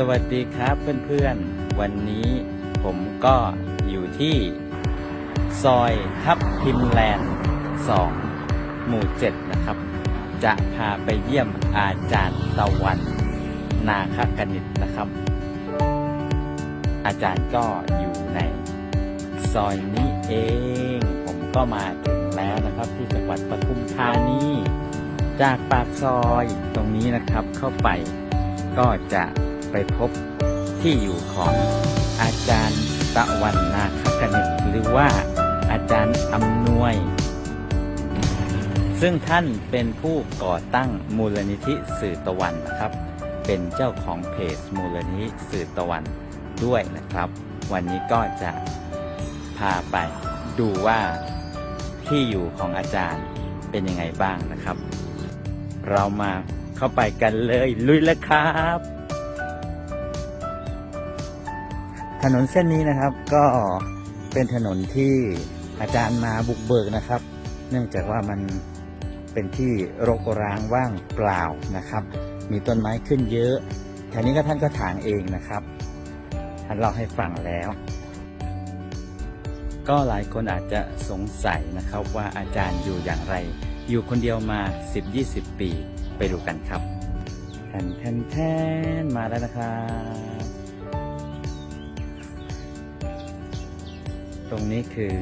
สวัสดีครับเพื่อนๆ วันนี้ผมก็อยู่ที่ ซอยทับทิมแลนด์ 2 หมู่ 7 นะครับ จะพาไปเยี่ยมอาจารย์ตะวัน นาคกนิตนะครับ อาจารย์ก็อยู่ในซอยนี้เอง ผมก็มาถึงแล้วนะครับที่จังหวัดปทุมธานี จากปากซอยตรงนี้นะครับเข้าไปก็จะ ไปพบที่อยู่ของอาจารย์ตะวันนาคกนิตหรือว่าอาจารย์อำนวย ซึ่งท่านเป็นผู้ก่อตั้งมูลนิธิสื่อตะวันนะครับ เป็นเจ้าของเพจมูลนิธิสื่อตะวันด้วยนะครับ วันนี้ก็จะพาไปดูว่าที่อยู่ของอาจารย์เป็นยังไงบ้างนะครับ เรามาเข้าไปกันเลยลุยเลยครับ ถนนเส้นนี้นะครับก็เป็นถนนที่อาจารย์มาบุกเบิกนะครับ เนื่องจากว่ามันเป็นที่รกร้างว่างเปล่านะครับ มีต้นไม้ขึ้นเยอะแถวนี้ก็ท่านก็ถางเองนะครับท่านเล่าให้ฟังแล้ว ก็หลายคนอาจจะสงสัยนะครับว่าอาจารย์อยู่อย่างไร อยู่คนเดียวมา 10-20 ปีไปดูกันครับแทนแทนแทนมาแล้วนะครับ ตรงนี้คือ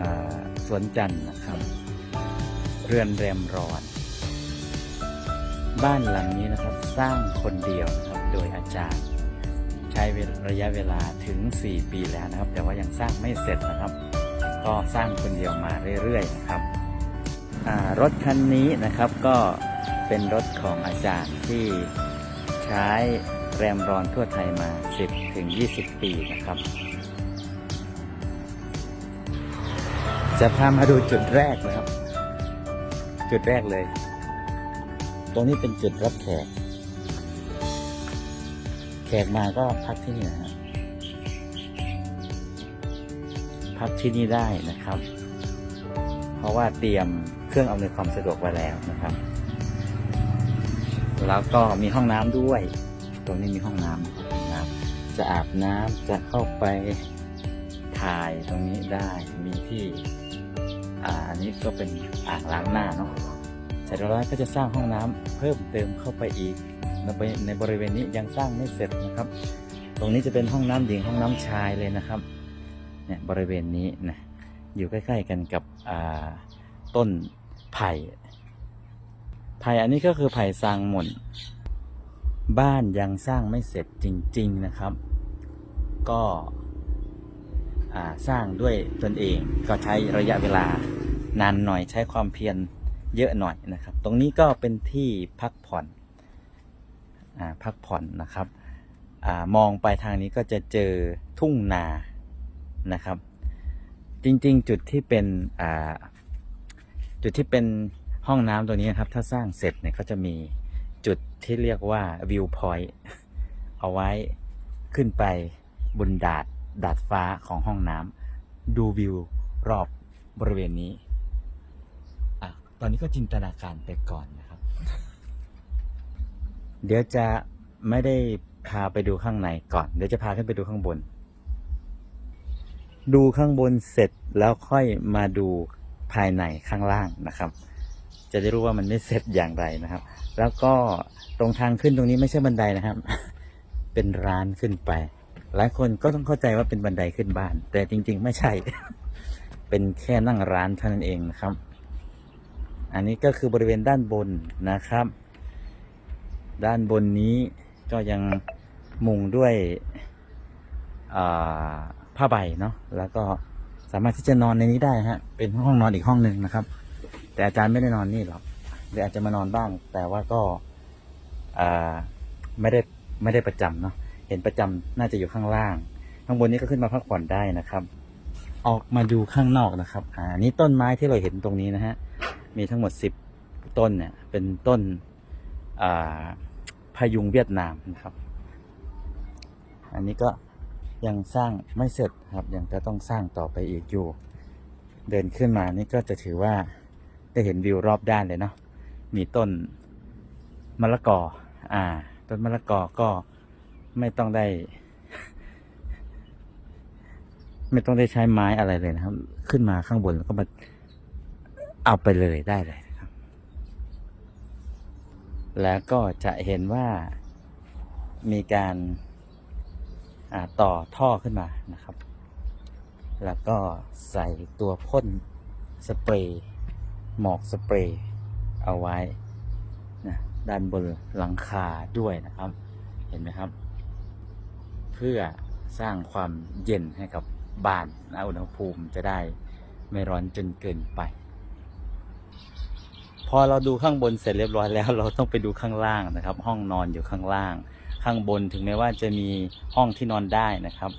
อสวนจันทร์นะครับ เรือนแรมรอน บ้านหลังนี้นะครับสร้างคนเดียวนะครับโดยอาจารย์ ใช้ระยะเวลาถึง 4 ปีแล้วนะครับ แต่ว่ายังสร้างไม่เสร็จนะครับ ก็สร้างคนเดียวมาเรื่อยๆนะครับรถคันนี้นะครับก็เป็นรถของอาจารย์ที่ใช้แรมรอนทั่วไทยมา 10ถึง20 ปีนะครับ จะพามาดูจุดแรกนะครับ จุดแรกเลย ตรงนี้เป็นจุดรับแขก แขกมาก็พักที่นี่นะฮะพักที่นี่ได้นะครับ เพราะว่าเตรียมเครื่องอำนวยความสะดวกไว้แล้วนะครับ แล้วก็มีห้องน้ำด้วย ตรงนี้มีห้องน้ำนะครับจะอาบน้ำจะเข้าไปถ่ายตรงนี้ได้มีที่ อ่าอันนี้ก็เป็นอ่างล้างหน้าเนาะเสร็จแล้วก็จะสร้างห้องน้ำเพิ่มเติมเข้าไปอีกในบริเวณนี้ยังสร้างไม่เสร็จนะครับ ตรงนี้จะเป็นห้องน้ำหญิงห้องน้ำชายเลยนะครับเนี่ยบริเวณนี้นะอยู่ใกล้ๆกันกับต้นไผ่ไผ่อันนี้ก็คือไผ่ซางหม่นบ้านยังสร้างไม่เสร็จจริง ๆนะครับ ก็ สร้างด้วยตนเองก็ใช้ระยะเวลานานหน่อยใช้ความเพียรเยอะหน่อยนะครับ ตรงนี้ก็เป็นที่พักผ่อนอพักผ่อนนะครับอมองไปทางนี้ก็จะเจอทุ่งนานะครับ จริงๆจุดที่เป็นจุดที่เป็นห้องน้ำตัวนี้นครับ ถ้าสร้างเสร็จเนี่ยก็จะมีจุดที่เรียกว่าวิวพอยต์เอาไว้ขึ้นไปบนดาด ดาดฟ้าของห้องน้ำดูวิวรอบบริเวณนี้อะตอนนี้ก็จินตนาการไปก่อนนะครับ เดี๋ยวจะไม่ได้พาไปดูข้างในก่อน เดี๋ยวจะพาขึ้นไปดูข้างบน ดูข้างบนเสร็จแล้วค่อยมาดูภายในข้างล่างนะครับ จะได้รู้ว่ามันไม่เสร็จอย่างไรนะครับ แล้วก็ตรงทางขึ้นตรงนี้ไม่ใช่บันไดนะครับ เป็นร้านขึ้นไป หลายคนก็ต้องเข้าใจว่าเป็นบันไดขึ้นบ้าน แต่จริง ๆ ไม่ใช่ เป็นแค่นั่งร้านเท่านั้นเองนะครับ อันนี้ก็คือบริเวณด้านบนนะครับ ด้านบนนี้ก็ยังมุงด้วยผ้าใบเนาะแล้วก็สามารถที่จะนอนในนี้ได้ฮะ เป็นห้องนอนอีกห้องหนึ่งนะครับ แต่อาจารย์ไม่ได้นอนนี่หรอกหรืออาจจะมานอนบ้าง แต่ว่าก็ไม่ได้ไม่ได้ประจำเนาะ เห็นประจำน่าจะอยู่ข้างล่าง ข้างบนนี้ก็ขึ้นมาพักผ่อนได้นะครับ ออกมาดูข้างนอกนะครับอ่านี่ต้นไม้ที่เราเห็นตรงนี้นะฮะมีทั้งหมดสิบต้นเนี่ยเป็นต้นอ่าพายุงเวียดนามนะครับ อันนี้ก็ยังสร้างไม่เสร็จครับยังจะต้องสร้างต่อไปอีกอยู่ เดินขึ้นมานี่ก็จะถือว่าได้เห็นวิวรอบด้านเลยเนาะมีต้นมะละกออ่า ต้นมะละกอก็ ไม่ต้องได้ ไม่ต้องได้ใช้ไม้อะไรเลยนะครับ ขึ้นมาข้างบนแล้วก็มาเอาไปเลยได้เลยนะครับ แล้วก็จะเห็นว่ามีการต่อท่อขึ้นมานะครับ แล้วก็ใส่ตัวพ่นสเปรย์หมอกสเปรย์เอาไว้นะด้านบนหลังคาด้วยนะครับ เห็นไหมครับ เพื่อสร้างความเย็นให้กับบ้านนะอุณหภูมิจะได้ไม่ร้อนจนเกินไป พอเราดูข้างบนเสร็จเรียบร้อยแล้ว เราต้องไปดูข้างล่างนะครับ ห้องนอนอยู่ข้างล่าง ข้างบนถึงแม้ว่าจะมีห้องที่นอนได้นะครับ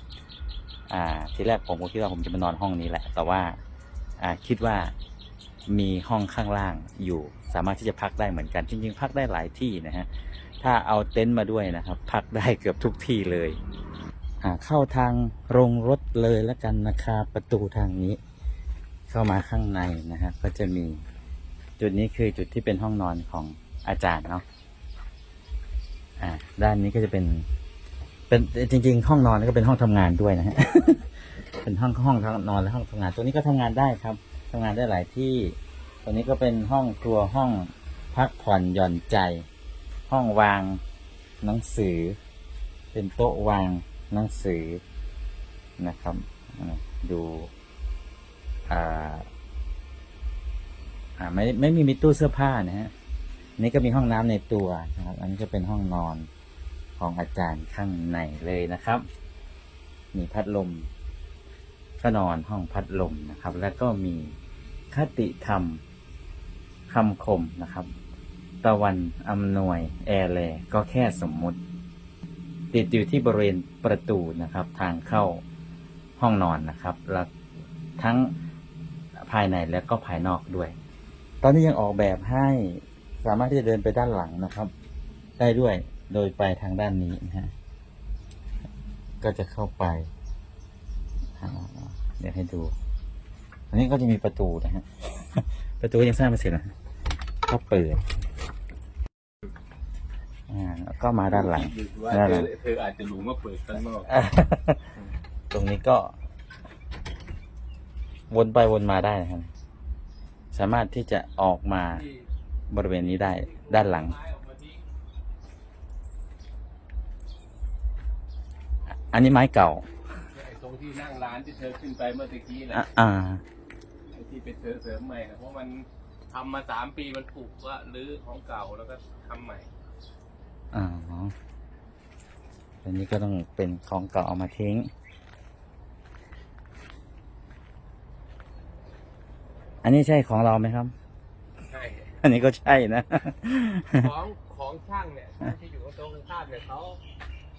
อ่าทีแรกผมก็คิดว่าผมจะมานอนห้องนี้แหละ แต่ว่าอ่าคิดว่ามีห้องข้างล่างอยู่ สามารถที่จะพักได้เหมือนกัน จริง ๆ พักได้หลายที่นะฮะถ้าเอาเต็นท์มาด้วยนะครับ พักได้เกือบทุกที่เลย เข้าทางโรงรถเลยแล้วกันนะครับประตูทางนี้ เข้ามาข้างในนะฮะก็จะมีจุดนี้คือจุดที่เป็นห้องนอนของอาจารย์เนาะอ่า ด้านนี้ก็จะเป็น เป็นจริง ๆ ห้องนอนก็เป็นห้องทำงานด้วยนะฮะเป็นห้องห้องนอนและห้องทำงาน ตัวนี้ก็ทำงานได้ครับทำงานได้หลายที่ตัวนี้ก็เป็นห้องครัวห้องพักผ่อนหย่อนใจ ห้องวางหนังสือ เป็นโต๊ะวาง หนังสือนะครับดูอ่าอ่าไม่ไม่มีมีตู้เสื้อผ้านะฮะนี่ก็มีห้องน้ำในตัวนะครับ อันนี้ก็เป็นห้องนอนของอาจารย์ข้างในเลยนะครับ มีพัดลมก็นอนห้องพัดลมนะครับ แล้วก็มีคติธรรมคำคมนะครับ ตะวันอำนวยแอร์แลก็แค่สมมุติ ติดอยู่ที่บริเวณประตูนะครับ ทางเข้าห้องนอนนะครับ แล้วทั้งภายในและก็ภายนอกด้วย ตอนนี้ยังออกแบบให้สามารถที่จะเดินไปด้านหลังนะครับ ได้ด้วยโดยไปทางด้านนี้นะฮะก็จะเข้าไปเดี๋ยวให้ดู อันนี้ก็จะมีประตูนะฮะประตูยังสร้างไม่เสร็จนะก็เปิด อ่าแล้วก็มาด้านหลัง ว่าด้านเธหลัองเธออาจจะรู้ว่าเปิดข้างนอกตรงนี้ก็ วนไปวนมาได้นะครับ สามารถที่จะออกมาบริเวณนี้ได้ด้านหลังอันนี้ไม้เก่าไอ้ตรงที่นั่งร้านที่เธอขึ้นไปเมื่อตะกี้นะอะอ่า ไอ้ที่เป็นเธอเสริมใหม่นะเพราะมันทำมาสามปีมันปลูกก็รื้อของเก่าแล้วก็ทำใหม่ อ๋ออันนี้ก็ต้องเป็นของเก่าเอามาทิ้ง อันนี้ใช่ของเราไหมครับ ใช่ อันนี้ก็ใช่นะ ของของช่างเนี่ยที่อยู่ตรงข้ามเนี่ยเขา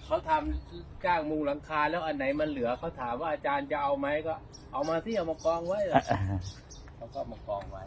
เขาทำจ้างมุงหลังคาแล้วอันไหนมันเหลือเขาถามว่าอาจารย์จะเอาไหมก็ เอามาที่เอามากองไว้เหรอเขาก็เอามากองไว้